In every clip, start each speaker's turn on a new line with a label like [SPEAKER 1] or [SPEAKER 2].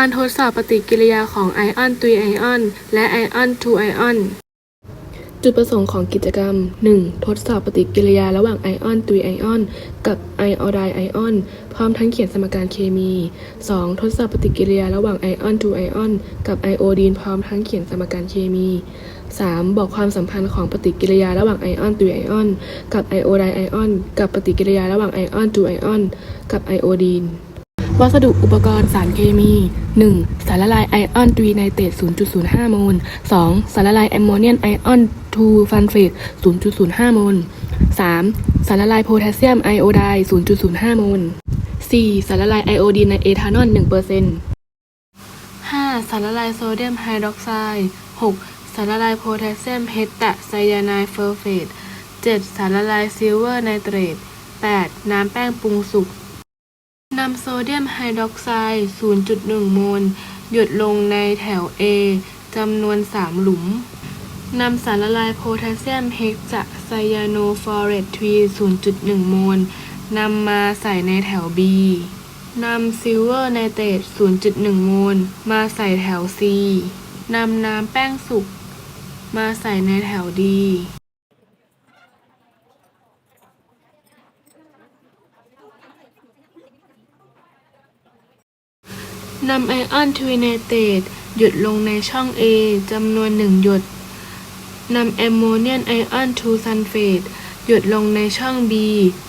[SPEAKER 1] การทดสอบปฏิกิริยาของไอออนตุยไอออนและไอออนทูไอออนจุดประสงค์ของกิจกรรม 1. ทดสอบปฏิกิริยาระหว่างไอออนตุยไอออนกับไอออไดไอออนพร้อมทั้งเขียนสมการเคมี 2. ทดสอบปฏิกิริยาระหว่างไอออนทูไอออนกับไอโอดีนพร้อมทั้งเขียนสมการเคมี 3. บอกความสัมพันธ์ของปฏิกิริยาระหว่างไอออนตุยไอออนกับไอโอไดไอออนกับปฏิกิริยาระหว่างไอออนทูไอออนกับไอโอดีน วัสดุอุปกรณ์สารเคมี 1. สารละลายไอออนตรีไนเตรต0.05 โมล 2. สารละลายแอมโมเนียมไอออนทูฟันเฟต0.05 โมล 3. สารละลายโพแทสเซียมไอโอไดด์0.05 โมล 4. สารละลายไอโอดีนในเอทานอล1% 5. สารละลายโซเดียมไฮดรอกไซด์ 6. สารละลายโพแทสเซียมเฮตะไซยาไนด์เฟอร์เฟต 7. สารละลายซิลเวอร์ไนเตรต 8. น้ำแป้งปรุงสุก นำโซเดียมไฮดรอกไซด์ 0.1 โมล หยดลงในแถว A จำนวน 3 หลุม นำสารละลายโพแทสเซียมเฮกซะไซยาโนฟอเรตทรี 0.1 โมล นำมาใส่ในแถว B นำซิลเวอร์ไนเตรต0.1 โมล มาใส่แถว C นำน้ำแป้งสุก มาใส่ในแถว D นำไอออนทวีเนเตตหยดลงในช่อง A จำนวนหนึ่งหยด นำแอมโมเนียมไอออนทูซันเฟตหยดลงในช่อง B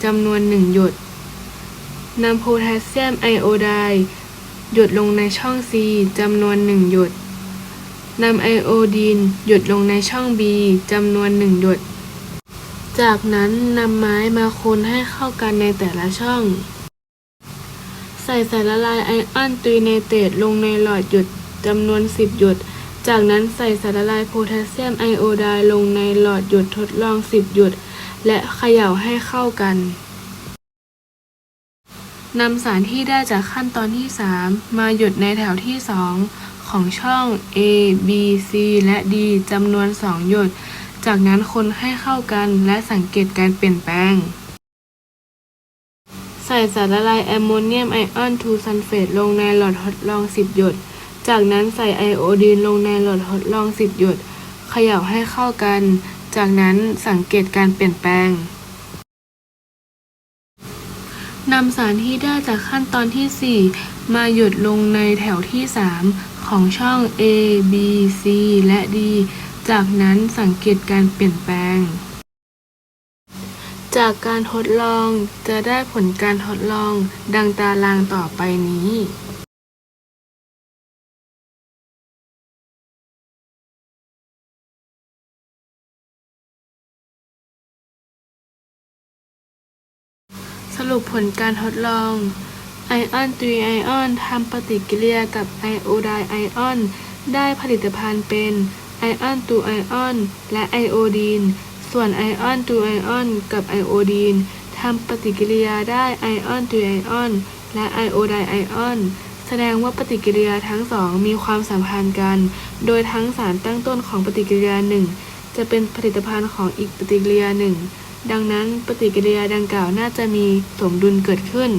[SPEAKER 1] จำนวนหนึ่งหยด นำโพแทสเซียมไอโอไดหยดลงในช่อง C จำนวนหนึ่งหยด นำไอโอดีนหยดลงในช่อง B จำนวนหนึ่งหยด จากนั้นนำไม้มาคนให้เข้ากันในแต่ละช่อง ใส่สารละลายไอออนตรีเนเตตลงในหลอดหยดจำนวน 10 หยด จากนั้นใส่สารละลายโพแทสเซียมไอโอไดลงในหลอดหยดทดลอง 10 หยด และเขย่าให้เข้ากันนำสารที่ได้จากขั้นตอนที่ 3 มาหยดในแถวที่ 2 ของช่อง A B C และ D จำนวน 2 หยด จากนั้นคนให้เข้ากันและสังเกตการเปลี่ยนแปลง ใส่สารละลายแอมโมเนียมไอออนทูซันเฟตลงในหลอดทดลอง 10 หยด จากนั้นใส่ไอโอดีนลงในหลอดทดลอง 10 หยดเขย่าให้เข้ากัน จากนั้นสังเกตการเปลี่ยนแปลงนำสารที่ได้จากขั้นตอนที่ 4 มาหยดลงในแถวที่ 3 ของช่อง A B C และ D จากนั้นสังเกตการเปลี่ยนแปลง จากการทดลองจะได้ผลการทดลองดังตารางต่อไปนี้สรุปผลการทดลอง ไอออนตรีไอออนทำปฏิกิริยากับไอโอไดไอออน ได้ผลิตภัณฑ์เป็นไอออนตูไอออน และไอโอดีน ส่วนไอออนตูไอออนกับไอโอดีนทำปฏิกิริยาได้ไอออนตูไอออนและไอโอไดไอออนแสดงว่าปฏิกิริยาทั้งสองมีความสัมพันธ์กัน โดยทั้งสารตั้งต้นของปฏิกิริยาหนึ่งจะเป็นผลิตภัณฑ์ของอีกปฏิกิริยาหนึ่ง ดังนั้นปฏิกิริยาดังกล่าวน่าจะมีสมดุลเกิดขึ้น